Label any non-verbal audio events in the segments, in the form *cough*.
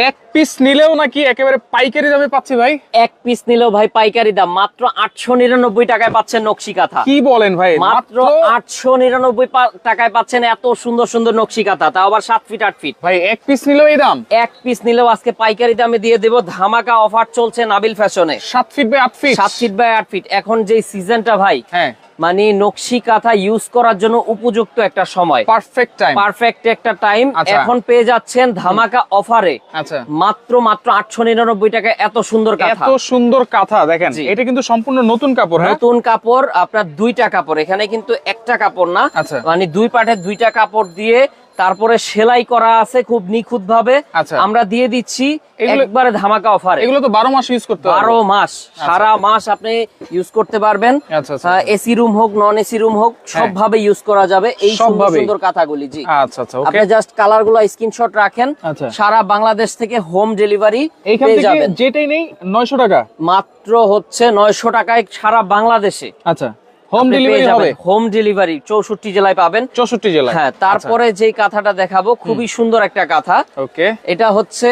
এক পিস নিলেও নাকি একেবারে পাইকারি দামে পাচ্ছি ভাই? এক পিস নিলেও ভাই পাইকারি দাম মাত্র আটশো নিরানব্বই টাকায় পাচ্ছেন নকশি কাঁথা কি বলেন ভাই? মাত্র আটশো নিরানব্বই টাকায় পাচ্ছেন এত সুন্দর সুন্দর নকশি কাঁথা তাও আবার সাত ফিট আট ফিট ভাই এক পিস নিলেও এই দাম? এক পিস নিলেও আজকে পাইকারি দামে দিয়ে দেবো। ধামাকা অফার চলছে নাবিল ফ্যাশনে সাত ফিট বাই আট ফিট সাত ফিট বাই আট ফিট এখন যে সিজনটা ভাই হ্যাঁ। মানে নকশি কাঁথা ইউজ করার জন্য উপযুক্ত একটা সময়। পারফেক্ট টাইম পারফেক্ট একটা টাইম আচ্ছা। এখন পেয়ে যাচ্ছেন ধামাকা অফারে আচ্ছা। মাত্র মাত্র আটশো নিরানব্বই টাকা এত সুন্দর কাঁথা। এত সুন্দর কাঁথা দেখেন। এটা কিন্তু সম্পূর্ণ নতুন কাপড় হ্যাঁ? নতুন কাপড় আপনার দুইটা কাপড়। এখানে কিন্তু একটা কাপড় না। আচ্ছা। মানে দুই পাঠে দুইটা কাপড় দিয়ে তারপরে সেলাই করা আছে খুব নিখুঁত ভাবে আচ্ছা। আমরা দিয়ে দিচ্ছি একবারে ধামাকা অফারে এগুলো তো বারো মাস ইউজ করতে বারো মাস সারা মাস আপনি ইউজ করতে পারবেন। আচ্ছা, আচ্ছা, এসি রুম হোক নন এসি রুম হোক সব হ্যাঁ। ভাবে ইউজ করা যাবে এই সুন্দর কাঁথাগুলি জি। আচ্ছা আচ্ছা আপনি জাস্ট কালারগুলো স্ক্রিনশট রাখেন। আচ্ছা। সারা বাংলাদেশ থেকে হোম ডেলিভারি পেয়ে যাবেন। যেটাই নেই নয়শো টাকা। মাত্র হচ্ছে নয়শো টাকায় সারা বাংলাদেশে। আচ্ছা। হোম ডেলিভারি হবে। হোম ডেলিভারি চৌষট্টি জেলায় পাবেন। চৌষট্টি জেলায়। হ্যাঁ তারপরে যে কাঁথাটা দেখাবো খুবই সুন্দর একটা কাঁথা। ওকে এটা হচ্ছে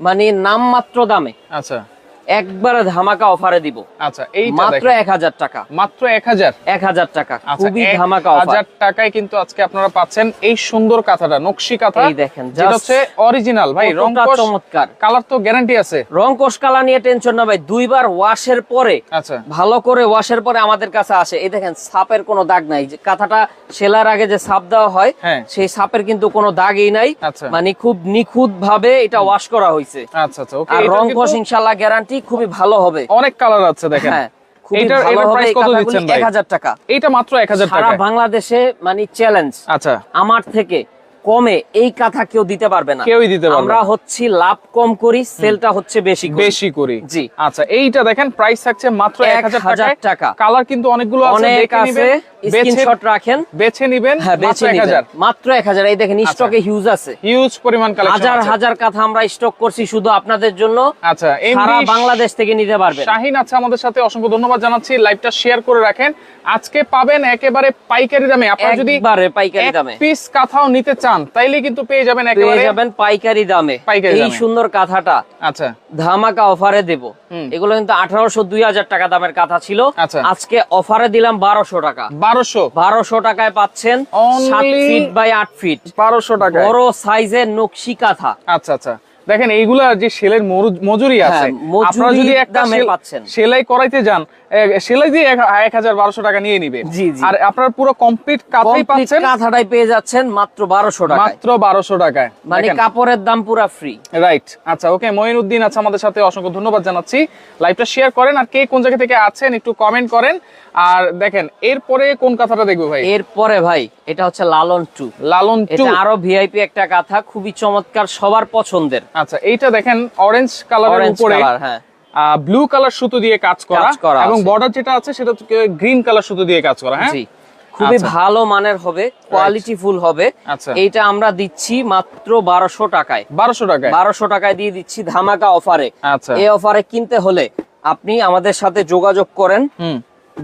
মানে নামমাত্র দামে। আচ্ছা। একবারে ধামাকা অফারে দিব। আচ্ছা এইটা মাত্র দেখেন। এক হাজার টাকা। মাত্র এক হাজার? এক হাজার টাকা। আচ্ছা খুবই ধামাকা অফার। হাজার টাকায় কিন্তু আজকে আপনারা পাচ্ছেন এই সুন্দর কাঁথাটা নকশি কাঁথা। এই দেখেন, যেটা হচ্ছে অরিজিনাল ভাই রং কতটা চমৎকার। কালার তো গ্যারান্টি আছে। রং কোষ কালা নিয়ে টেনশন না ভাই দুইবার ওয়াশের পরে আচ্ছা। ভালো করে ওয়াশের পরে আমাদের কাছে আসে। এই দেখেন সাপের কোনো দাগ নাই। যে কাঁথাটা সেলার আগে যে সাপ দেওয়া হয় হ্যাঁ। সেই সাপের কিন্তু কোনো দাগই নাই। আচ্ছা। মানে খুব নিখুঁত ভাবে এটা ওয়াশ করা হয়েছে। আচ্ছা আচ্ছা ওকে আর এটা রং কিন্তু গ্যারান্টি খুবই ভালো হবে। অনেক কালার আছে দেখেন। হ্যাঁ খুবই এইটার ভালো এটার হবে প্রাইস এই কত কাঁথাগুলি দিচ্ছেন ভাই? 1000 টাকা। এইটা মাত্র 1000 সারা টাকা। বাংলাদেশে মানে চ্যালেঞ্জ আচ্ছা। আমার থেকে কমে এই কাঁথা কেউ দিতে পারবে না। কেউই দিতে পারবে আমরা। হচ্ছি লাভ কম করি সেলটা হচ্ছে বেশি বেশি করি। জি। আচ্ছা এইটা দেখেন প্রাইস থাকছে মাত্র 1000 1000 টাকা। কালার কিন্তু অনেকগুলো আছে অনেক আছে। স্ক্রিনশট রাখেন। বেছে নিবেন হ্যাঁ মাত্র বেছে নিবেন। 1000 মাত্র এক হাজার। এই দেখেন স্টকে হিউজ আছে। হিউজ পরিমাণ কালেকশন হাজার হাজার কাঁথা আমরা স্টক করছি শুধু আপনাদের জন্য। আচ্ছা সারা বাংলাদেশ থেকে নিতে পারবেন। শাহিন আছে আমাদের সাথে অসংখ্য ধন্যবাদ জানাচ্ছি। লাইভটা শেয়ার করে রাখেন। আজকে পাবেন একেবারে পাইকারি দামে। আপনারা যদি একবারে পাইকারি দামে। পিস কাঁথাও নিতে চান তাইলে কিন্তু পেয়ে যাবেন পেয়ে যাবেন পাইকারি দামে। এই সুন্দর কাঁথাটা আচ্ছা। ধামাকা অফারে দেব। এগুলো কিন্তু আঠারোশো দুই হাজার টাকা দামের কাঁথা ছিল। আচ্ছা। আজকে অফারে দিলাম বারোশো টাকা। বারোশো? বারোশো টাকায় পাচ্ছেন সাত ফিট বাই আট ফিট বারোশো টাকা বড় সাইজের নকশি কাঁথা। আচ্ছা আচ্ছা। দেখেন এইগুলা যে সেলের মজুরি আছে। হ্যাঁ, আপনারা যদি একটা। সেলাই করাইতে যান সেলাই দিয়ে এক- হাজার বারোশো টাকা নিয়ে নিবে। আর আপনার পুরো কমপ্লিট কাঁথাই পাচ্ছেন? কাঁথাটাই পেয়ে যাচ্ছেন মাত্র বারোশো টাকা মাত্র বারোশো টাকায়। মানে কাপড়ের দাম পুরা ফ্রি রাইট আচ্ছা ওকে মঈনুদ্দিন আছে আমাদের সাথে। অসংখ্য ধন্যবাদ জানাচ্ছি। লাইভটা শেয়ার করেন। আর কে কোন জায়গা থেকে আছেন একটু কমেন্ট করেন। আর দেখেন এরপরে কোন কথাটা দেখব ভাই? এরপরে ভাই এটা হচ্ছে লালন টু। লালন টু। আরও ভিআইপি একটা কাঁথা খুবই চমৎকার সবার পছন্দের। আচ্ছা এইটা দেখেন অরেঞ্জ কালারের অরেঞ্জ উপরে কালার হ্যাঁ। ব্লু কালার সুতো দিয়ে কাজ করা এবং বর্ডার যেটা আছে সেটা গ্রিন কালার সুতো দিয়ে কাজ করা হ্যাঁ? জি। খুবই আচ্ছা। ভালো মানের হবে কোয়ালিটি ফুল হবে। আচ্ছা। এইটা আমরা দিচ্ছি মাত্র বারোশো টাকায়। বারোশো টাকায়? বারোশো টাকায় দিয়ে দিচ্ছি ধামাকা অফারে আচ্ছা। এই অফারে কিনতে হলে আপনি আমাদের সাথে যোগাযোগ করেন। হুম।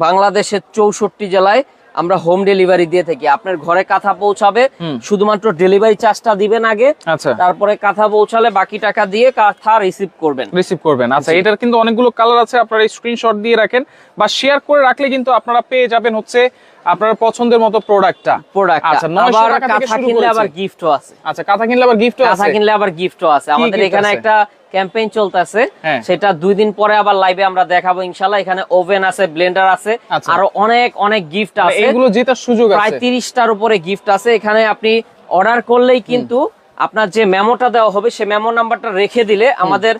বাংলাদেশের চৌষট্টি জেলায় আমরা হোম ডেলিভারি দিয়ে থাকি। আপনার ঘরে কাঁথা পৌঁছাবে শুধুমাত্র ডেলিভারি চার্জটা দিবেন আগে আচ্ছা। তারপরে কাঁথা পৌঁছালে বাকি টাকা দিয়ে কাঁথা রিসিভ করবেন। রিসিভ করবেন। আচ্ছা এটার কিন্তু অনেকগুলো কালার আছে আপনারা স্ক্রিনশট দিয়ে রাখেন বা শেয়ার করে রাখলে কিন্তু আপনারা পেয়ে যাবেন হচ্ছে আপনার পছন্দের মতো প্রোডাক্টটা প্রোডাক্ট আচ্ছা 900 আবার টাকা কাঁথা কিনলে আবার গিফটও আছে। আচ্ছা কাঁথা কিনলে আবার গিফট কাঁথা কিনলে আবার গিফটও আছে। আমাদের এখানে একটা ক্যাম্পেইন চলতেছে। হ্যাঁ। সেটা দুই দিন পরে আবার লাইভে আমরা দেখাবো ইনশাল্লাহ এখানে ওভেন আছে ব্লেন্ডার আছে আচ্ছা। আরও অনেক অনেক গিফট মানে আছে। এইগুলো জেতার সুযোগ প্রায় আছে তিরিশটার উপরে গিফট আছে। এখানে আপনি অর্ডার করলেই কিন্তু আপনার যে মেমোটা দেওয়া হবে সে মেমো নাম্বারটা রেখে দিলে আমাদের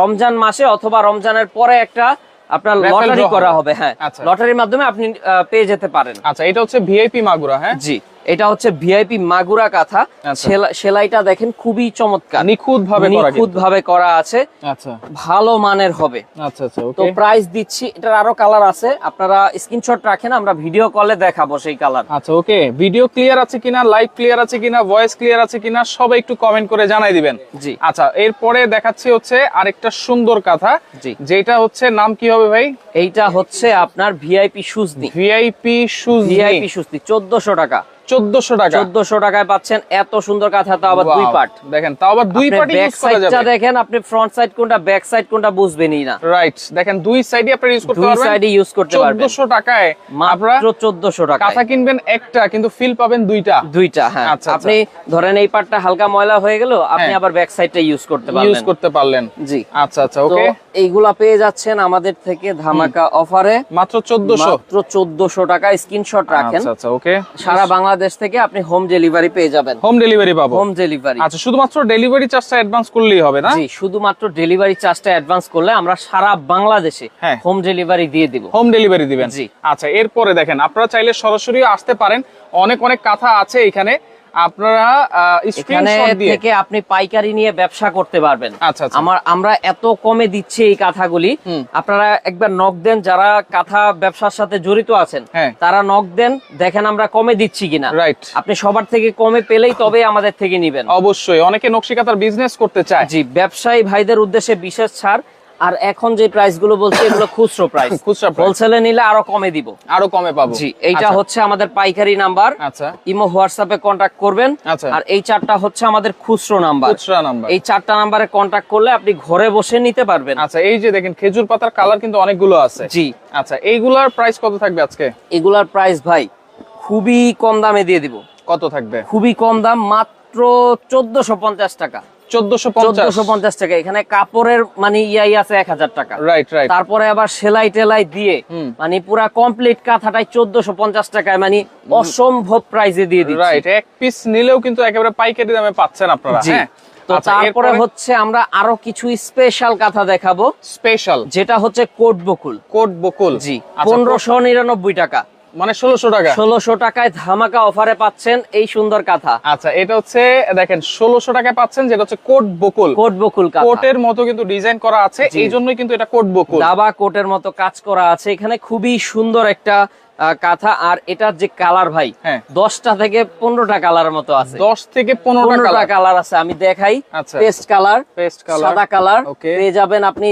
রমজান মাসে অথবা রমজানের পরে একটা আপনার লটারি করা হবে। হ্যাঁ। আচ্ছা। লটারির মাধ্যমে আপনি পেয়ে যেতে পারেন। আচ্ছা এটা হচ্ছে ভিআইপি মাগুরা হ্যাঁ? জি। এটা হচ্ছে ভিআইপি মাগুরা কাঁথা। আচ্ছা। সেলা- সেলাইটা দেখেন খুবই চমৎকার। নিখুঁত ভাবে করা নিখুঁত ভাবে করা আছে। আচ্ছা। ভালো মানের হবে। আচ্ছা তো প্রাইস দিচ্ছি এটার আরও কালার আছে। আপনারা স্ক্রিনশট রাখেন আমরা ভিডিও কলে দেখাবো সেই কালার আচ্ছা ওকে ভিডিও ক্লিয়ার আছে কিনা লাইভ ক্লিয়ার আছে কিনা ভয়েস ক্লিয়ার আছে কিনা সবাই একটু কমেন্ট করে জানাই দিবেন। জি। আচ্ছা এরপরে দেখাচ্ছি হচ্ছে আরেকটা সুন্দর কাঁথা। জি। যেটা হচ্ছে নাম কি হবে ভাই? এইটা হচ্ছে আপনার ভিআইপি সুজনি ভিআইপি শুজ ভিআইপি সুজনি চোদ্দশো টাকা। চোদ্দশো টাকা। চোদ্দশো টাকায় পাচ্ছেন এত সুন্দর কাঁথা তো আবার দুই পার্ট। দেখেন তাও আবার দুই পার্টি ইউজ করা যাবে। দেখেন আপনি ফ্রন্ট সাইড কোনটা ব্যাক সাইড কোনটা বুঝবেনই না। রাইট দেখেন দুই সাইডে আপনি ইউজ করতে দুই সাইডে ইউজ করতে পারবেন। চোদ্দশো টাকায় মাত্র চোদ্দশো টাকা কাঁথা কিনবেন একটা কিন্তু ফিল পাবেন দুইটা। দুইটা হ্যাঁ। আচ্ছা, আপনি ধরেন এই পার্টটা হালকা ময়লা হয়ে গেল আপনি হ্যাঁ। আবার ব্যাক সাইডটা ইউজ করতে ইউজ করতে পারলেন। জি। আচ্ছা আচ্ছা ওকে এইগুলা পেয়ে যাচ্ছেন আমাদের থেকে ধামাকা অফারে মাত্র চোদ্দশো। মাত্র চোদ্দশো টাকা স্ক্রিনশট রাখেন। আচ্ছা আচ্ছা ওকে সারা বাংলাদেশ থেকে আপনি হোম ডেলিভারি পেয়ে যাবেন। হোম ডেলিভারি পাবো। হোম ডেলিভারি আচ্ছা শুধুমাত্র ডেলিভারি চার্জটা অ্যাডভান্স করলেই হবে না? জি শুধুমাত্র ডেলিভারি চার্জটা অ্যাডভান্স করলে আমরা সারা বাংলাদেশে হ্যাঁ। হোম ডেলিভারি দিয়ে দিব। হোম ডেলিভারি দিবেন। জি। আচ্ছা এরপরে দেখেন আপনারা চাইলে সরাসরি আসতে পারেন। অনেক অনেক কথা আছে এখানে। আপনারা এখানে থেকে আপনি পাইকারি নিয়ে ব্যবসা করতে পারবেন। আচ্ছা আচ্ছা। আমার আমরা এত কমে দিচ্ছি এই কাঁথাগুলি। আপনারা একবার নক দেন যারা কাঁথা ব্যবসার সাথে জড়িত আছেন হ্যাঁ। তারা নক দেন দেখেন আমরা কমে দিচ্ছি কিনা। রাইট আপনি সবার থেকে কমে পেলেই তবে আমাদের থেকে নিবেন। অবশ্যই। অনেকে নকশি কাঁথার বিজনেস করতে চায়। জি ব্যবসায়ী ভাইদের উদ্দেশ্যে বিশেষ ছাড় আর এখন যে প্রাইসগুলো বলছি এগুলো খুচরো প্রাইস *laughs* খুচরা হোলসেলে নিলে আরও কমে দিব। আরও কমে পাবো। জি এইটা আচ্ছা, হচ্ছে আমাদের পাইকারি নাম্বার। আচ্ছা। ইমো হোয়াটসঅ্যাপে কন্ট্যাক্ট করবেন। আচ্ছা। আর এই চারটা হচ্ছে আমাদের খুচরো নাম্বার। খুচরা নাম্বার। এই চারটা নাম্বারে কন্ট্যাক্ট করলে আপনি ঘরে বসে নিতে পারবেন। আচ্ছা এই যে দেখেন খেজুর পাতার কালার কিন্তু অনেকগুলো আছে। জি। আচ্ছা এইগুলার প্রাইস কত থাকবে আজকে? এগুলার প্রাইস ভাই খুবই কম দামে দিয়ে দিব। কত থাকবে? খুবই কম দাম মাত্র চোদ্দশো পঞ্চাশ টাকা। চোদ্দশো পঞ্চাশ। চোদ্দশো পঞ্চাশ টাকা। এখানে কাপড়ের মানে ইয়াই আছে এক হাজার টাকা। রাইট রাইট তারপরে আবার সেলাই টেলাই দিয়ে মানে পুরা কমপ্লিট কাঁথাটাই চোদ্দশো পঞ্চাশ টাকায় মানে অসম্ভব প্রাইসে দিয়ে দিচ্ছি। রাইট এক পিস নিলেও কিন্তু একেবারে পাইকারি দামে পাচ্ছেন আপনারা। হ্যাঁ। তো আচ্ছা, তারপরে হচ্ছে আমরা আরও কিছু স্পেশাল কাঁথা দেখাবো। স্পেশাল যেটা হচ্ছে কোট বকুল। কোট বকুল। জি আচ্ছা, পনেরোশো নিরানব্বই টাকা। মানে ষোলোশো টাকা। ষোলোশো টাকায় ধামাকা অফারে পাচ্ছেন এই সুন্দর কাঁথা। আচ্ছা এটা হচ্ছে দেখেন ষোলোশো টাকায় পাচ্ছেন যেটা হচ্ছে কোট বকুল। কোট বকুল কোটের মতো কিন্তু ডিজাইন করা আছে এই জন্যই কিন্তু এটা কোট বকুল। দাবা কোটের মতো কাজ করা আছে। এখানে খুবই সুন্দর একটা কাঁথা আর এটার যে কালার ভাই হ্যাঁ। দশটা থেকে পনেরোটা কালার মতো আছে। দশ থেকে পনেরোটা কালার। আছে আমি দেখাই। আচ্ছা। Paste colour paste colour. সাদা কালার। পেয়ে যাবেন আপনি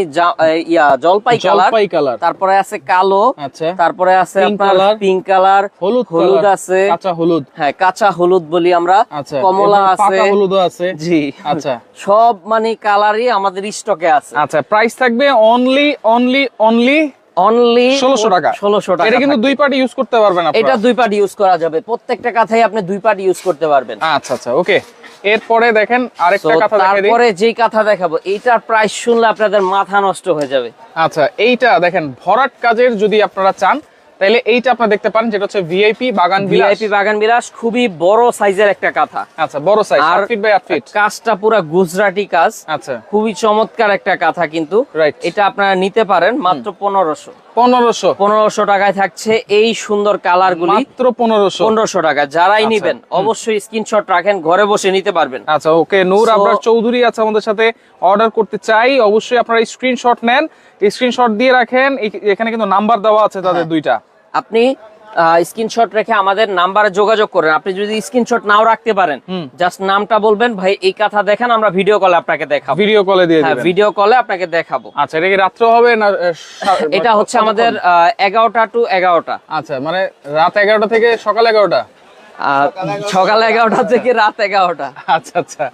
ইয়া জলপাই কালার। কালার। তারপরে আছে কালো। আচ্ছা। তারপরে আছে আপনার পিঙ্ক কালার। হলুদ হলুদ আছে। কাঁচা হলুদ। হ্যাঁ কাঁচা হলুদ বলি আমরা। আচ্ছা। কমলা আছে। হলুদ আছে। জি। আচ্ছা। সব মানে কালারই আমাদের স্টকে আছে। আচ্ছা প্রাইস থাকবে অনলি অনলি অনলি অনলি ষোলোশো টাকা। ষোলোশো টাকা এটা কিন্তু দুই পার্টি ইউজ করতে পারবেন এটা দুই পার্ট ইউজ করা যাবে। প্রত্যেকটা আপনি দুই পার্ট ইউজ করতে পারবেন। আচ্ছা আচ্ছা ওকে। এরপরে দেখেন আরেকটা কথা দেখাই তারপরে যেই কথা দেখাবো এইটার প্রাইস শুনলে আপনাদের মাথা নষ্ট হয়ে যাবে। আচ্ছা এইটা দেখেন ভরাট কাজের যদি আপনারা চান তাহলে এইটা আপনারা দেখতে পারেন যেটা হচ্ছে ভিআইপি বাগান বিলাস। ভিআইপি বাগান বিলাস খুবই বড় সাইজের একটা কাঁথা। আচ্ছা বড় সাইজ আর 8 ফিট বাই 8 ফিট কাজটা পুরো গুজরাটি কাজ। আচ্ছা। খুবই চমৎকার একটা কাঁথা কিন্তু। রাইট এটা আপনারা নিতে পারেন মাত্র পনেরোশো। 1500 পনেরোশো। টাকায় থাকছে এই সুন্দর কালার গুলি মাত্র পনেরোশো। পনেরোশো টাকা। যারাই আচ্ছা, নিবেন অবশ্যই স্ক্রিনশট রাখেন ঘরে বসে নিতে পারবেন। আচ্ছা ওকে নূর So- আবরার চৌধুরী আছে আমাদের সাথে অর্ডার করতে চাই। অবশ্যই আপনারা স্ক্রিনশট নেন। স্ক্রিনশট দিয়ে রাখেন এখানে কিন্তু নাম্বার দেওয়া আছে তাদের হ্যাঁ। দুইটা। আপনি স্ক্রিনশট রেখে আমাদের নাম্বারে যোগাযোগ করেন। আপনি যদি স্ক্রিনশট নাও রাখতে পারেন জাস্ট নামটা বলবেন ভাই এই কথা দেখেন আমরা ভিডিও কলে আপনাকে দেখাবো। ভিডিও কলে দিয়ে হ্যাঁ ভিডিও কলে আপনাকে দেখাবো। আচ্ছা এটা কি রাত্রে হবে না *laughs* এটা হচ্ছে আমাদের এগারোটা টু এগারোটা। আচ্ছা মানে রাত এগারোটা থেকে সকাল এগারোটা? সকাল এগারোটা থেকে রাত এগারোটা। আচ্ছা আচ্ছা।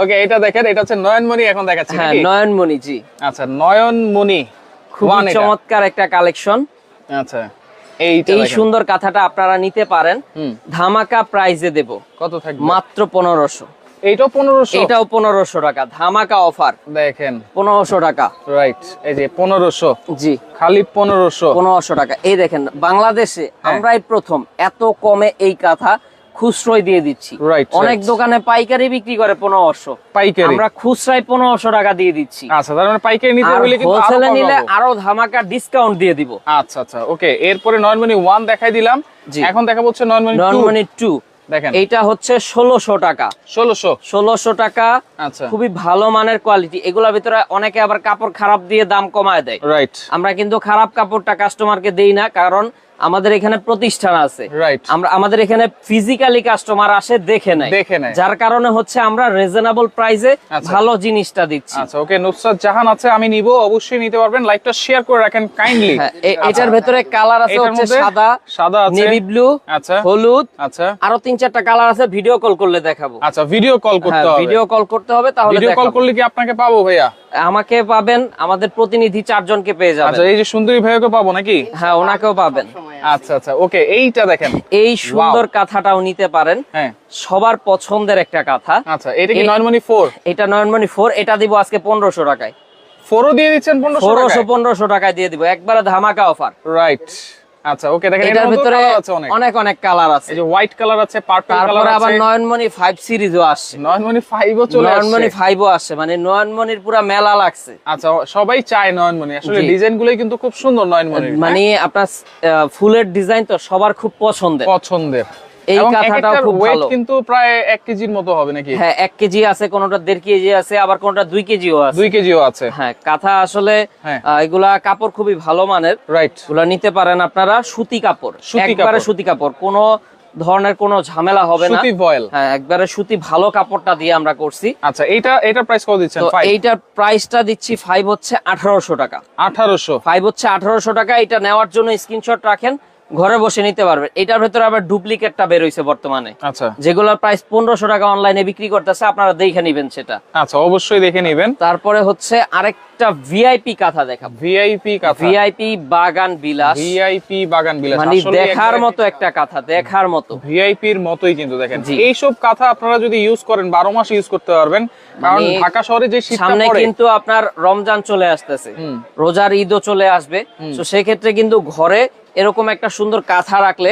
ওকে এটা দেখেন এটা হচ্ছে নয়নমণি এখন দেখাচ্ছি হ্যাঁ নয়নমণি জি। আচ্ছা নয়নমণি খুব চমৎকার একটা কালেকশন আচ্ছা। এই সুন্দর কাঁথাটা আপনারা নিতে পারেন। ধামাকা প্রাইজে দেব। কত থাকবে? মাত্র পনেরোশো। এইটাও পনেরোশো? এটাও পনেরোশো টাকা। ধামাকা অফার। দেখেন। পনেরোশো টাকা। রাইট এই যে পনেরোশো। জি। খালি পনেরোশো। পনেরোশো টাকা। এই দেখেন বাংলাদেশে হ্যাঁ। আমরাই প্রথম এত কমে এই কাঁথা খুচরোই দিয়ে দিচ্ছি। অনেক দোকানে পাইকারি বিক্রি করে পনেরোশো। পাইকারি। আমরা খুচরাই পনেরোশো টাকা দিয়ে দিচ্ছি। আচ্ছা তার মানে পাইকারি নিতে হলে হোলসেলে নিলে আরও ধামাকা ডিসকাউন্ট দিয়ে দিব। আচ্ছা আচ্ছা ওকে এরপরে নয়নমণি ওয়ান দেখাই দিলাম। এখন দেখা হচ্ছে নয়নমণি টু নর্মানি টু দেখেন। এইটা হচ্ছে ষোলোশো টাকা। ষোলোশো। ষোলোশো টাকা। আচ্ছা। খুবই ভালো মানের কোয়ালিটি এগুলোর ভিতরে অনেকে আবার কাপড় খারাপ দিয়ে দাম কমায় দেয়। রাইট আমরা কিন্তু খারাপ কাপড়টা কাস্টমারকে দেই না কারণ আমাদের এখানে প্রতিষ্ঠান আছে। রাইট আমরা আমাদের এখানে ফিজিক্যালি কাস্টমার আসে দেখে নেয়। দেখে নেয়। যার কারণে হচ্ছে আমরা রিজনেবল প্রাইসে আচ্ছা। ভালো জিনিসটা দিচ্ছি। আচ্ছা ওকে নুসরাত জাহান আছে আমি নিব অবশ্যই নিতে পারবেন। লাইভটা শেয়ার করে রাখেন কাইন্ডলি হ্যাঁ, এটার ভেতরে কালার আছে হচ্ছে সাদা সাদা আছে। নেভি ব্লু আচ্ছা। হলুদ আচ্ছা। আরও তিন চারটা কালার আছে ভিডিও কল করলে দেখাবো। আচ্ছা ভিডিও কল করতে হ্যাঁ হবে। ভিডিও কল করতে হবে তাহলে ভিডিও কল করলে কি আপনাকে পাবো ভাইয়া? আমাকে পাবেন আমাদের প্রতিনিধি চারজনকে পেয়ে যাবেন। আচ্ছা এই যে সুন্দরী ভাইয়াকে পাবো নাকি? হ্যাঁ ওনাকেও পাবেন। আচ্ছা আচ্ছা ওকে এইটা দেখেন। এই সুন্দর কাঁথাটাও নিতে পারেন। হ্যাঁ। সবার পছন্দের একটা কাঁথা। আচ্ছা এটা কি নয়নমণি ফোর এটা নয়নমণি ফোর এটা দিব আজকে পনেরোশো টাকায়। ফোরও দিয়ে দিচ্ছেন পনেরোশো ষোলোশো পনেরোশো টাকায় দিয়ে দিব। একবারে ধামাকা অফার রাইট আচ্ছা ওকে দেখেন এটার ভিতরে অনেক। অনেক কালার আছে। এই যে হোয়াইট কালার আছে পার্পল কালার তারপরে আবার নয়নমণি ফাইভ সিরিজও আসছে। নয়নমণি 5ও চলে নয়নমণি আসছে আসছে মানে নয়নমণির পুরা মেলা লাগছে। আচ্ছা সবাই চায় নয়নমণি। আসলে ডিজাইনগুলোই ডিজাইন গুলোই কিন্তু খুব সুন্দর নয়নমণির। মানে আপনার ফুলের ডিজাইন তো সবার খুব পছন্দের। পছন্দের। এই কাঁথাটাও খুব ভালো। কিন্তু প্রায় কেজির মতো হবে নাকি? হ্যাঁ কেজি আছে কোনোটা কেজি আছে আবার কোনোটা কেজিও আছে। কেজিও আছে। হ্যাঁ কাঁথা আসলে হ্যাঁ। এগুলা কাপড় খুবই ভালো মানের। রাইট এগুলা নিতে পারেন আপনারা সুতি কাপড়। সুতি একবারে কাপড়। সুতি কাপড়। কোনো ধরনের কোনো ঝামেলা হবে না। সুতি ভয়েল হ্যাঁ একবারে সুতি ভালো কাপড়টা দিয়ে আমরা করছি। আচ্ছা এইটা এটার প্রাইস কত দিচ্ছেন? তো এইটার প্রাইসটা দিচ্ছি ফাইভ হচ্ছে আঠারোশো টাকা। আঠারোশো। ফাইভ হচ্ছে আঠারোশো টাকা। এটা নেওয়ার জন্য স্ক্রিনশট রাখেন। ঘরে বসে নিতে পারবেন এটার ভেতরে আবার ডুপ্লিকেটটা বের হইছে বর্তমানে। আচ্ছা। যেগুলোর প্রাইস পনেরোশো টাকা অনলাইনে বিক্রি করতেছে আপনারা দেখে নিবেন সেটা। আচ্ছা অবশ্যই দেখে নেবেন। তারপরে হচ্ছে আরেকটা ভিআইপি কাঁথা দেখাবো। ভিআইপি কাঁথা। ভিআইপি বাগান বিলাস। ভিআইপি বাগান বিলাস। মানে দেখার মতো একটা কাঁথা দেখার মতো। ভিআইপির মতোই কিন্তু দেখেন। জি। এইসব কাঁথা আপনারা যদি ইউজ করেন বারো মাস ইউজ করতে পারবেন। কারণ মানে ঢাকা শহরে যে শীতটা সামনে কিন্তু আপনার রমজান চলে আসতেছে। রোজার ঈদও চলে আসবে। তো সেক্ষেত্রে কিন্তু ঘরে এরকম একটা সুন্দর কাঁথা রাখলে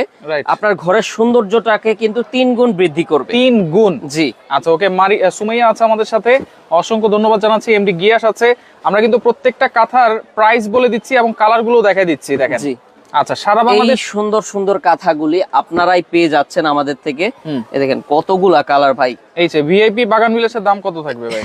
আপনার ঘরের সৌন্দর্যটাকে কিন্তু তিন গুণ বৃদ্ধি করবে। তিন গুণ? জি। আচ্ছা ওকে মারি সুমাইয়া আছে আমাদের সাথে। অসংখ্য ধন্যবাদ জানাচ্ছি এমডি গিয়াস আছে। আমরা কিন্তু প্রত্যেকটা কাঁথার প্রাইস বলে দিচ্ছি এবং কালারগুলো দেখাই দিচ্ছি দেখেন। জি। আচ্ছা সারা এই বাংলাদেশ সুন্দর সুন্দর কাঁথাগুলি আপনারাই পেয়ে যাচ্ছেন আমাদের থেকে। হুম। এ দেখেন কতগুলা কালার ভাই। এই যে ভিআইপি বাগান বিলাসের দাম কত থাকবে ভাই?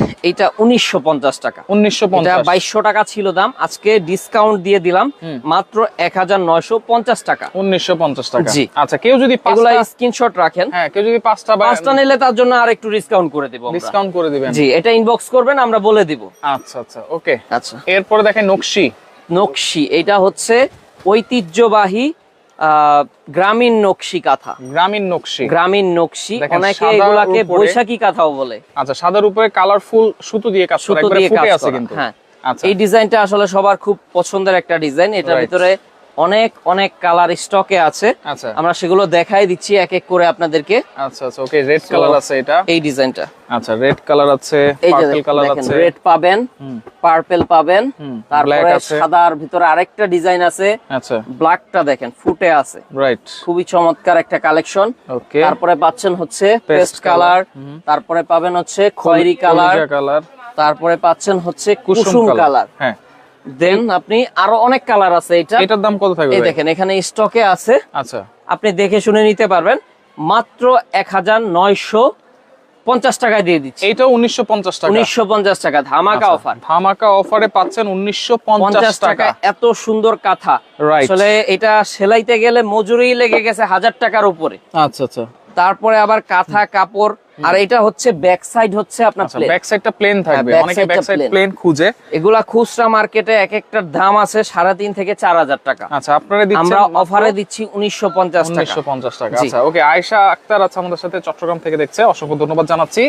উনিশশো পঞ্চাশ টাকা। উনিশশো এটা পঞ্চাশ বাইশশো টাকা ছিল দাম আজকে ডিসকাউন্ট দিয়ে দিলাম মাত্র এক হাজার নয়শো পঞ্চাশ টাকা। উনিশশো পঞ্চাশ টাকা। জি। আচ্ছা কেউ যদি পাঁচটা স্ক্রিনশট রাখেন। হ্যাঁ কেউ যদি পাঁচটা পাঁচটা নিলে তার জন্য আর একটু ডিসকাউন্ট করে দিব আমরা। ডিসকাউন্ট করে দিবেন। জি এটা ইনবক্স করবেন আমরা বলে দিব। আচ্ছা আচ্ছা ওকে আচ্ছা। এরপরে দেখেন নকশি। নকশি এটা হচ্ছে ঐতিহ্যবাহী আহ, গ্রামীণ নকশি কাঁথা। গ্রামীণ নকশি। গ্রামীণ নকশি। অনেকে এগুলাকে বৈশাখী কাঁথাও বলে। আচ্ছা সাদার উপরে কালারফুল সুতো দিয়ে কাজ করা সুতো দিয়ে কাজ আছে কিন্তু। হ্যাঁ। আচ্ছা। এই ডিজাইনটা আসলে সবার খুব পছন্দের একটা ডিজাইন। এটার. ভিতরে অনেক অনেক কালার স্টকে আছে। আচ্ছা। আমরা সেগুলো দেখাই দিচ্ছি এক এক করে আপনাদেরকে। আচ্ছা আচ্ছা ওকে রেড কালার আছে এটা। এই ডিজাইনটা আচ্ছা রেড কালার আছে পার্পল কালার আছে। রেড পাবেন পার্পল পাবেন তারপরে। সাদার ভিতরে আরেকটা ডিজাইন আছে। আচ্ছা। ব্ল্যাকটা দেখেন ফুটে আছে। রাইট খুবই চমৎকার একটা কালেকশন ওকে তারপরে পাচ্ছেন হচ্ছে পেস্ট কালার তারপরে পাবেন হচ্ছে খয়েরি কালার কালার তারপরে পাচ্ছেন হচ্ছে কুসুম কুসুম কালার হ্যাঁ। দেন আপনি আরও অনেক কালার আছে এটা। এটার দাম কত থাকবে এই দেখেন এখানে স্টকে আছে। আচ্ছা। আপনি দেখে শুনে নিতে পারবেন। মাত্র এক হাজার নয়শো পঞ্চাশ টাকায় দিয়ে দিচ্ছি। এটা উনিশশো পঞ্চাশ টাকা। উনিশশো পঞ্চাশ টাকা ধামাকা আচ্ছা, অফার ধামাকা অফারে পাচ্ছেন উনিশশো পঞ্চাশ টাকা। এত সুন্দর কাঁথা। আসলে এটা সেলাইতে গেলে মজুরি লেগে গেছে হাজার টাকার উপরে। আচ্ছা আচ্ছা। তারপরে আবার কাঁথা কাপড় আর এটা হচ্ছে ব্যাক সাইড হচ্ছে আপনার। ব্যাক সাইডটা প্লেন থাকবে। অনেকে side ব্যাক সাইড প্লেন খুঁজে। এগুলা খুচরা মার্কেটে এক একটার দাম আছে সাড়ে তিন থেকে চার হাজার টাকা। আচ্ছা আপনারা দিচ্ছেন আমরা অফারে দিচ্ছি উনিশশো পঞ্চাশ টাকা। উনিশশো পঞ্চাশ টাকা। আচ্ছা ওকে আয়শা আক্তার আছে আমাদের সাথে চট্টগ্রাম থেকে দেখছে। অসংখ্য ধন্যবাদ জানাচ্ছি।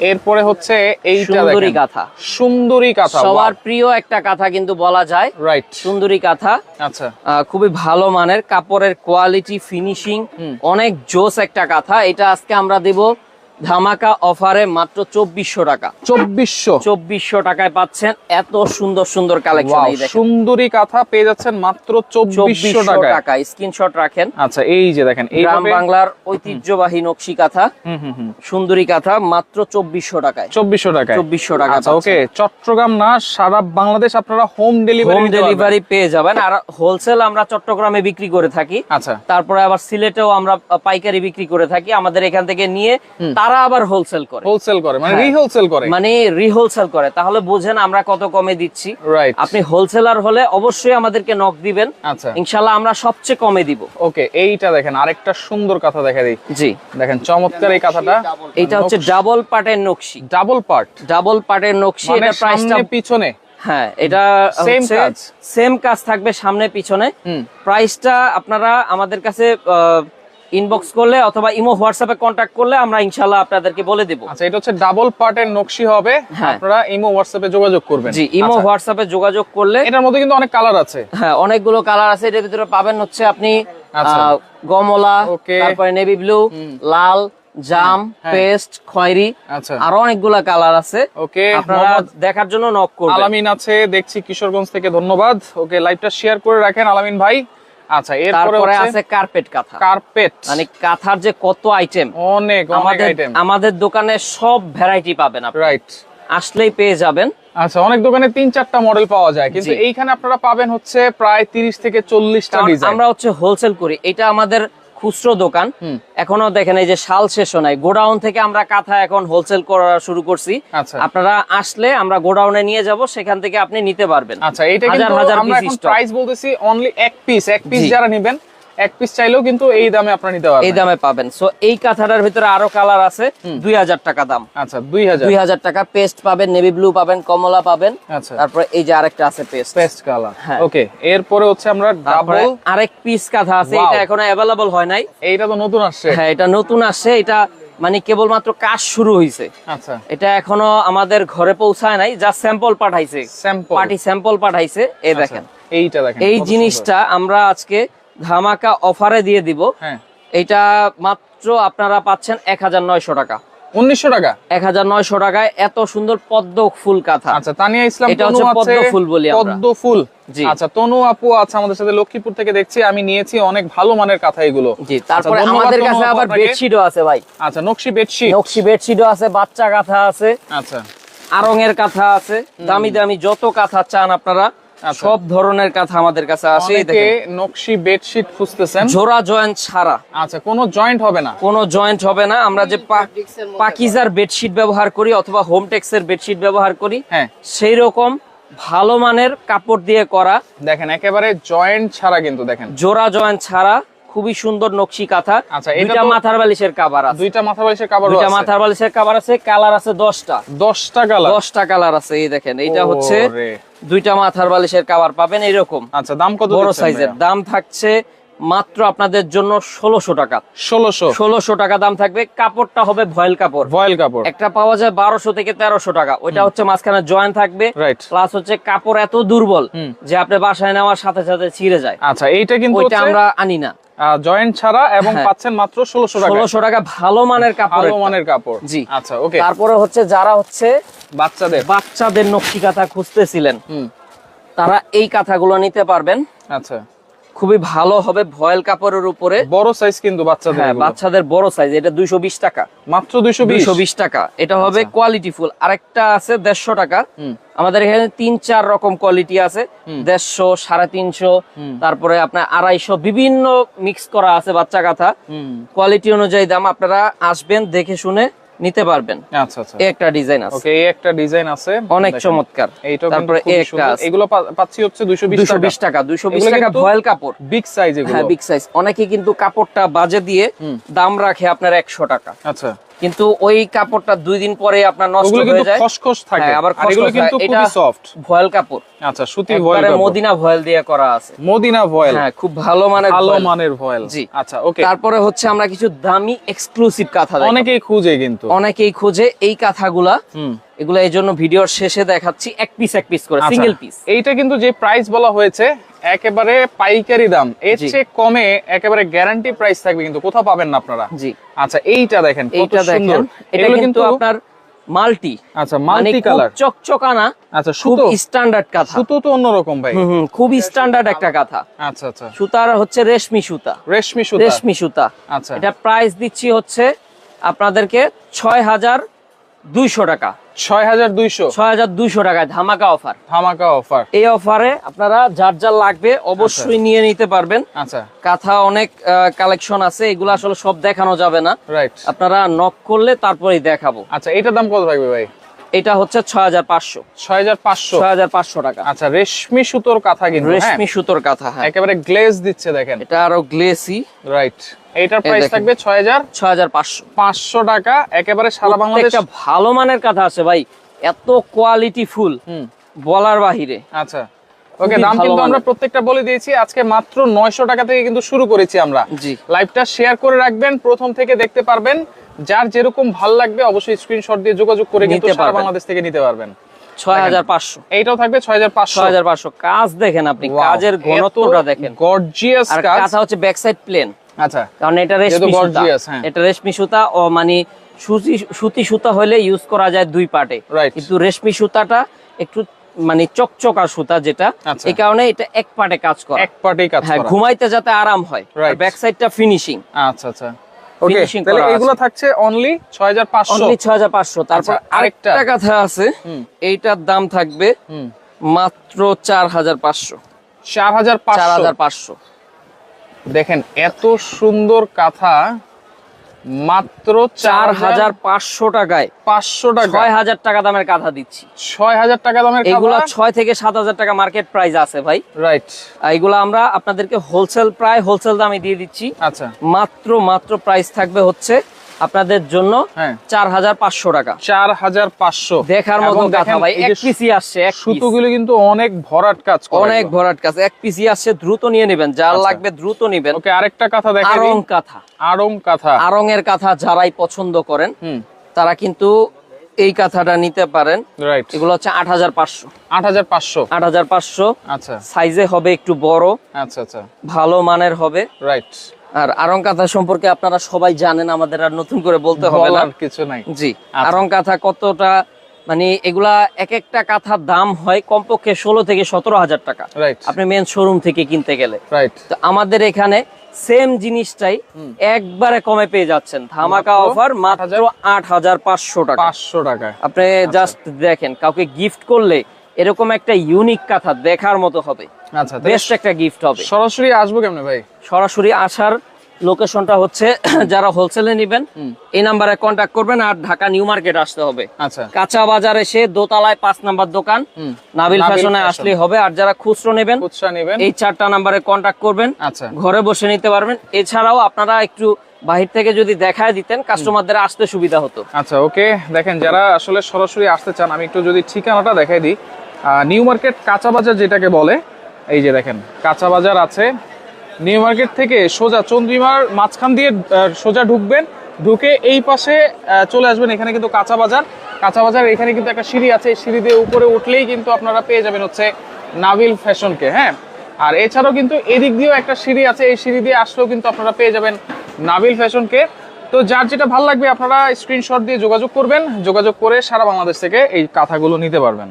এরপরে হচ্ছে এইটা সুন্দরী কাঁথা সুন্দরী কাঁথা সবার প্রিয় একটা কাঁথা কিন্তু বলা যায়। রাইট সুন্দরী কাঁথা আচ্ছা। আহ, খুবই ভালো মানের কাপড়ের কোয়ালিটি ফিনিশিং অনেক জোস একটা কাঁথা এটা আজকে আমরা দেব ধামাকা অফারে মাত্র চব্বিশশো টাকা। চব্বিশশো? চব্বিশশো টাকায় পাচ্ছেন এত সুন্দর সুন্দর কালেকশন সুন্দরী কাঁথা পেয়ে যাচ্ছেন মাত্র চব্বিশশো টাকা স্ক্রিনশট রাখেন। আচ্ছা এই যে দেখেন গ্রাম বাংলার ঐতিহ্যবাহী নকশি কাঁথা। সুন্দরী কাঁথা মাত্র চব্বিশশো টাকায়। চব্বিশশো টাকায়। চব্বিশশো টাকা আচ্ছা ওকে চট্টগ্রাম না সারা বাংলাদেশ আপনারা হোম ডেলিভারি হোম ডেলিভারি পেয়ে যাবেন। আর হোলসেল আমরা চট্টগ্রামে বিক্রি করে থাকি। আচ্ছা। তারপরে আবার সিলেটেও আমরা পাইকারি বিক্রি করে থাকি। আমাদের এখান থেকে নিয়ে তার তারা আবার হোলসেল করে। হোলসেল করে মানে হ্যাঁ। রিহোলসেল করে। মানে রিহোলসেল করে। তাহলে বোঝেন আমরা কত কমে দিচ্ছি। আপনি হোলসেলার হলে অবশ্যই আমাদেরকে নক দিবেন। আচ্ছা। ইনশাল্লাহ আমরা সবচেয়ে কমে দিব। ওকে এইটা দেখেন আরেকটা সুন্দর কথা দেখা দিই। জি। দেখেন চমৎকার এই কথাটা। এটা হচ্ছে ডাবল পার্টের নকশি ডাবল পার্ট ডাবল পার্টের নকশি মানে এটা প্রাইসটা পিছনে। হ্যাঁ এটা কাজ। সেম কাজ থাকবে সামনে পিছনে। হুম। প্রাইসটা আপনারা আমাদের কাছে ইনবক্স করলে অথবা ইমো হোয়াটসঅ্যাপে কন্ট্যাক্ট করলে আমরা ইনশাল্লাহ আপনাদেরকে বলে দেব। আচ্ছা এটা হচ্ছে ডাবল পার্টের নকশি হবে। হ্যাঁ। আপনারা ইমো হোয়াটসঅ্যাপে যোগাযোগ করবেন। জি ইমো আচ্ছা, হোয়াটসঅ্যাপে যোগাযোগ করলে এটার মধ্যে কিন্তু অনেক কালার আছে। হ্যাঁ অনেকগুলো কালার আছে। এটার ভিতরে পাবেন হচ্ছে আপনি আচ্ছা। গমলা. তারপরে নেভি ব্লু লাল জাম হ্যাঁ। পেস্ট খয়েরি আচ্ছা। আরও অনেকগুলা কালার আছে। ওকে আপনারা দেখার জন্য নক করবেন। আলামিন আছে দেখছি কিশোরগঞ্জ থেকে ধন্যবাদ। ওকে লাইভটা শেয়ার করে রাখেন আলামিন ভাই। আচ্ছা এরপরে আছে কার্পেট কাঁথা। কার্পেট মানে কাঁথার যে কত আইটেম অনেক আমাদের আইটেম আমাদের দোকানে সব ভ্যারাইটি পাবেন আপনি। রাইট আসলেই পেয়ে যাবেন। আচ্ছা অনেক দোকানে তিন চারটা মডেল পাওয়া যায় কিন্তু এইখানে আপনারা পাবেন হচ্ছে প্রায় তিরিশ থেকে চল্লিশটা ডিজাইন আমরা হচ্ছে হোলসেল করি। এটা আমাদের খুচরো দোকান। এখনও দেখেন এই যে শাল শেষ নাই। গোডাউন থেকে আমরা কাঁথা এখন হোলসেল করা শুরু করছি। আচ্ছা। আপনারা আসলে আমরা গোডাউনে নিয়ে যাব সেখান থেকে আপনি নিতে পারবেন। আচ্ছা এটা হাজার কিন্তু আমরা এখন প্রাইস বলতেছি অনলি এক পিস এক পিস যারা নেবেন এক পিস চাইলেও কিন্তু এই দামে আপনারা নিতে পারবেন। এই দামে পাবেন। সো এই কাঁথাটার ভিতরে আরও কালার আছে দুই হাজার টাকা দাম। আচ্ছা দুই হাজার। দুই হাজার টাকা পেস্ট পাবেন নেভি ব্লু পাবেন কমলা পাবেন। আচ্ছা। তারপরে এই যে আরেকটা আছে পেস্ট পেস্ট কালার। ওকে এরপরে হচ্ছে আমরা ডাবল আরেক পিস কাঁথা আছে এটা এখনও অ্যাভেলেবল হয় নাই। এইটা তো নতুন আসছে। হ্যাঁ এটা নতুন আসছে এটা মানে কেবলমাত্র কাজ শুরু হয়েছে আচ্ছা। এটা এখনও আমাদের ঘরে পৌঁছায় নাই যা স্যাম্পল পাঠাইছে। স্যাম্পল পার্টি স্যাম্পল পাঠাইছে এই দেখেন। এইটা দেখেন এই জিনিসটা আমরা আজকে ধামাকা অফারে দিয়ে দিব। হ্যাঁ। এটা মাত্র আপনারা পাচ্ছেন এক হাজার নয়শো টাকা। উনিশশো টাকা? এক হাজার নয়শো টাকায় এত সুন্দর পদ্ম ফুল কাঁথা। আচ্ছা তানিয়া ইসলাম এটা তনু হচ্ছে পদ্ম ফুল বলি পদ্ম ফুল। জি। আচ্ছা তনু আপু আছে আমাদের সাথে লক্ষ্মীপুর থেকে দেখছি আমি নিয়েছি অনেক ভালো মানের কাঁথা এগুলো। জি তারপরে আচ্ছা, আমাদের কাছে আবার। বেডশিটও আছে ভাই। আচ্ছা নকশি বেডশিট নকশি বেডশিটও আছে বাচ্চা কাঁথা আছে। আচ্ছা। আরঙের কাঁথা আছে। দামি দামি যত কাঁথা চান আপনারা। সব ধরনের কাঁথা আমাদের কাছে আছে নকশি বেডশিট খুঁজতেছেন। জোড়া জয়েন্ট ছাড়া। আচ্ছা কোনো জয়েন্ট হবে না। কোনো জয়েন্ট হবে না। আমরা যে পাকিজার বেডশিট ব্যবহার করি অথবা হোম টেক্সের বেডশিট ব্যবহার করি হ্যাঁ। সেই রকম ভালো মানের কাপড় দিয়ে করা। দেখেন একেবারে জয়েন্ট ছাড়া কিন্তু দেখেন। জোড়া জয়েন্ট ছাড়া খুবই সুন্দর নকশি কাঁথা। আচ্ছা, এটা দুইটা মাথার বালিশের কাবার আছে। দুইটা মাথা বালিশের কাবার দুইটা মাথার বালিশের কাবার আছে কালার আছে দশটা। দশটা কালার দশটা কালার আছে এই দেখেন এইটা হচ্ছে। দুইটা মাথার বালিশের কাবার পাবেন এরকম। আচ্ছা দাম কত বড় সাইজের দাম থাকছে মাত্র আপনাদের জন্য ষোলোশো টাকা। ষোলোশো? ষোলোশো টাকা দাম থাকবে। কাপড়টা হবে ভয়েল কাপড়। ভয়েল কাপড়। একটা পাওয়া যায় বারোশো থেকে তেরোশো টাকা। ওইটা হচ্ছে মাঝখানে জয়েন থাকবে। রাইট প্লাস হচ্ছে কাপড় এত দুর্বল যে আপনি বাসায় নেওয়ার সাথে সাথে ছিঁড়ে যায়। আচ্ছা এইটা কিন্তু আমরা আনি না। জয়েন্ট ছাড়া এবং হ্যাঁ। পাচ্ছেন মাত্র ষোলোশো টাকা ষোলোশো টাকা ভালো মানের কাপড় ভালো মানের কাপড়। জি। আচ্ছা ওকে তারপরে হচ্ছে যারা হচ্ছে বাচ্চাদের। বাচ্চাদের নকশি কাঁথা খুঁজতেছিলেন হুম। তারা এই কাঁথাগুলো নিতে পারবেন। আচ্ছা। খুবই ভালো হবে ভয়েল কাপড়ের উপরে। বড় সাইজ কিন্তু বাচ্চাদের হ্যাঁ বাচ্চাদের বড় সাইজ এটা দুইশো বিশ টাকা। মাত্র দুইশো বিশ? দুইশো বিশ টাকা। এটা হবে কোয়ালিটি ফুল আরেকটা আছে দেড়শো টাকা। হুম। আমাদের এখানে তিন চার রকম কোয়ালিটি আছে। দেড়শো সাড়ে তিনশো। তারপরে আপনার আড়াইশো। বিভিন্ন মিক্স করা আছে বাচ্চা কাঁথা। কোয়ালিটি অনুযায়ী দাম আপনারা আসবেন দেখে শুনে নিতে পারবেন। আচ্ছা আচ্ছা। এই একটা ডিজাইন আছে। ওকে এই একটা ডিজাইন আছে। অনেক চমৎকার। এইটা তারপরে এই একটা এগুলো পাচ্ছি হচ্ছে দুইশো বিশ দুইশো টাকা বিশ টাকা ভয়েল কাপড়। বিগ সাইজ এগুলো। হ্যাঁ বিগ সাইজ। অনেকে কিন্তু কাপড়টা বাজে দিয়ে দাম রাখে আপনার একশো টাকা। আচ্ছা। কিন্তু ওই কাপড়টা দুই দিন পরে আপনার নষ্ট হয়ে যায়। খসখস থাকে। হ্যাঁ, আবার এগুলো কিন্তু খুবই সফট ভয়েল কাপড়। আচ্ছা সুতি ভয়েল মদিনা ভয়েল দিয়ে করা আছে। Madina voile. হ্যাঁ খুব ভালো মানের ভালো মানের ভয়েল। জি। আচ্ছা ওকে তারপরে হচ্ছে আমরা কিছু দামি এক্সক্লুসিভ কাঁথা অনেকেই খুঁজে কিন্তু। অনেকেই খোঁজে এই কাঁথাগুলা। হুম। এগুলো এই জন্য ভিডিওর শেষে দেখাচ্ছি এক পিস এক পিস করে আচ্ছা, সিঙ্গেল পিস এইটা কিন্তু যে প্রাইস বলা হয়েছে একেবারে পাইকারি দাম। এর চেয়ে কমে একেবারে গ্যারান্টি প্রাইস থাকবে কিন্তু কোথাও পাবেন না আপনারা। জি। আচ্ছা এইটা দেখেন এইটা দেখেন। এটা এগুলো কিন্তু আপনার মাল্টি। আচ্ছা মানে মাল্টি খুব কালার চকচকানা আচ্ছা খুব সুতো? স্ট্যান্ডার্ড কাঁথা। সুতো তো অন্যরকম ভাই। হুম, হুম, খুব স্ট্যান্ডার্ড একটা কাঁথা। আচ্ছা আচ্ছা। সুতার হচ্ছে রেশমি সুতা। রেশমি সুতা। রেশমি সুতা। আচ্ছা। এটা প্রাইস দিচ্ছি হচ্ছে আপনাদেরকে ছয় হাজার দুইশো টাকা। ছয় হাজার দুইশো। ছয় হাজার দুইশো টাকায় ধামাকা অফার। ধামাকা অফার। এই অফারে আপনারা যার যার লাগবে অবশ্যই নিয়ে নিতে পারবেন। আচ্ছা। কাঁথা অনেক কালেকশন আছে এগুলো আসলে সব দেখানো যাবে না। রাইট আপনারা নক করলে তারপরেই দেখাবো। আচ্ছা এটার দাম কত থাকবে ভাই? এটা হচ্ছে ছয় হাজার পাঁচশো। ছয় হাজার পাঁচশো? ছয় হাজার পাঁচশো টাকা। আচ্ছা রেশমি সুতোর কাঁথা কিন্তু হ্যাঁ? রেশমি সুতোর কাঁথা হ্যাঁ। একেবারে গ্লেজ দিচ্ছে দেখেন। এটা আরও গ্লেসি রাইট এইটার প্রাইস থাকবে ছয় হাজার ছয় হাজার পাঁচশো। পাঁচশো টাকা একেবারে সারা বাংলাদেশ প্রত্যেকটা ভালো মানের কাঁথা আছে ভাই। এত কোয়ালিটি ফুল হুম। বলার বাহিরে। আচ্ছা। ওকে দাম কিন্তু আমরা প্রত্যেকটা বলে দিয়েছি। আজকে মাত্র নয়শো টাকা থেকে কিন্তু শুরু করেছি আমরা। লাইভটা শেয়ার করে রাখবেন। প্রথম থেকে দেখতে পারবেন। যার যেরকম ভালো লাগবে অবশ্যই স্ক্রিনশট দিয়ে যোগাযোগ করে কিন্তু নিতে সারা পারবেন। বাংলাদেশ থেকে নিতে পারবেন। ছয় হাজার পাঁচশো। এইটাও থাকবে ছয় হাজার পাঁচশো। ছয় হাজার পাঁচশো। কাজ দেখেন আপনি। কাজের ঘনত্বটা দেখেন। গর্জিয়াস আর কাজ। হচ্ছে ব্যাক সাইড প্লেন আচ্ছা। কারণ এটা রেশমি সুতা। হ্যাঁ। এটা রেশমি সুতা ও মানে সুতি সুতি সুতা হলে ইউজ করা যায় দুই পার্টে। কিন্তু রেশমি সুতাটা একটু মানে চকচকা সুতা যেটা আচ্ছা। এই কারণে এটা এক পার্টে কাজ করে। এক পাটে কাজ হ্যাঁ ঘুমাইতে যাতে আরাম হয়। ব্যাক সাইডটা ফিনিশিং আচ্ছা আচ্ছা। ওকে তাহলে এগুলো হাজার পাঁচশো। 6500 হাজার পাঁচশো। তারপর আচ্ছা, আরেকটা। কথা আছে। এইটার দাম থাকবে মাত্র 4500 4500 4500 দেখেন এত সুন্দর কাঁথা মাত্র চার হাজার পাঁচশো টাকায় পাঁচশো টাকা। ছয় হাজার টাকা দামের কাঁথা দিচ্ছি। ছয় হাজার টাকা দামের এগুলো ছয় থেকে সাত হাজার টাকা মার্কেট প্রাইস আছে ভাই। রাইট এগুলো আমরা আপনাদেরকে হোলসেল প্রায় হোলসেল দামে দিয়ে দিচ্ছি। আচ্ছা। মাত্র মাত্র প্রাইস থাকবে হচ্ছে আপনাদের জন্য হ্যাঁ। চার হাজার পাঁচশো টাকা। চার হাজার পাঁচশো। দেখার মতো কথা ভাই এক পিসি আসছে সুতোগুলো কিন্তু অনেক ভরাট কাজ অনেক ভরাট কাছে এক পিসি আসছে দ্রুত নিয়ে নেবেন যার আচ্ছা। লাগবে দ্রুত নেবেন। ওকে আরেকটা কথা দেখাই আরং কাঁথা। আড়ং কাঁথা। আরং এর কাঁথা যারাই পছন্দ করেন হুম। তারা কিন্তু এই কাঁথাটা নিতে পারেন। রাইট এগুলো হচ্ছে আট হাজার পাঁচশো। আট হাজার পাঁচশো। আট হাজার পাঁচশো। আচ্ছা। সাইজে হবে একটু বড়। আচ্ছা আচ্ছা। ভালো মানের হবে। রাইট আর আরং কাঁথা সম্পর্কে আপনারা সবাই জানেন আমাদের আর নতুন করে বলতে হবে না। কিছু নাই। জি আচ্ছা। আরং কাঁথা কতটা মানে এগুলা এক একটা কাঁথার দাম হয় কমপক্ষে ষোলো থেকে সতেরো হাজার টাকা। আপনি মেন শোরুম থেকে কিনতে গেলে। রাইট তো আমাদের এখানে সেম জিনিসটাই একবারে কমে পেয়ে যাচ্ছেন। ধামাকা অফার মাত্র আট হাজার পাঁচশো টাকা। পাঁচশো টাকা। আপনি জাস্ট দেখেন কাউকে গিফট করলে এরকম একটা ইউনিক কাঁথা দেখার মতো হবে। আচ্ছা বেস্ট একটা গিফট হবে। সরাসরি আসব কেমনে ভাই? সরাসরি আসার লোকেশনটা হচ্ছে *coughs* যারা হোলসেলে নেবেন এই নাম্বারে কন্ট্যাক্ট করবেন আর ঢাকা নিউ মার্কেট আসতে হবে। আচ্ছা। কাঁচা বাজার এসে দোতলায় পাঁচ নাম্বার দোকান নাবিল ফ্যাশনে। আসলেই হবে। আর যারা খুচরো নেবেন এই চারটা নাম্বারে কন্ট্যাক্ট করবেন আচ্ছা। ঘরে বসে নিতে পারবেন। এছাড়াও আপনারা একটু বাহির থেকে যদি দেখায় দিতেন কাস্টমারদের আসতে সুবিধা হতো। আচ্ছা ওকে। দেখেন যারা আসলে সরাসরি আসতে চান আমি একটু যদি ঠিকানাটা দেখাই দিই নিউ মার্কেট কাঁচা বাজার যেটাকে বলে, এই যে দেখেন, কাঁচা বাজার আছে। নিউ মার্কেট থেকে সোজা চন্দ্রিমার মাঝখান দিয়ে সোজা ঢুকবেন, ঢুকে এই পাশে চলে আসবেন এখানে কিন্তু কাঁচা বাজার। কাঁচা বাজার, এখানে কিন্তু একটা সিঁড়ি আছে সিঁড়ি দিয়ে উপরে উঠলেই কিন্তু আপনারা পেয়ে যাবেন হচ্ছে নাবিল ফ্যাশনকে হ্যাঁ? আর এছাড়াও কিন্তু এদিক দিয়েও একটা সিঁড়ি আছে, এই সিঁড়ি দিয়ে আসলেও কিন্তু আপনারা পেয়ে যাবেন নাবিল ফ্যাশনকে। তো যার যেটা ভালো লাগবে, আপনারা স্ক্রিনশট দিয়ে যোগাযোগ করবেন। যোগাযোগ করে সারা বাংলাদেশ থেকে এই কাঁথাগুলো নিতে পারবেন।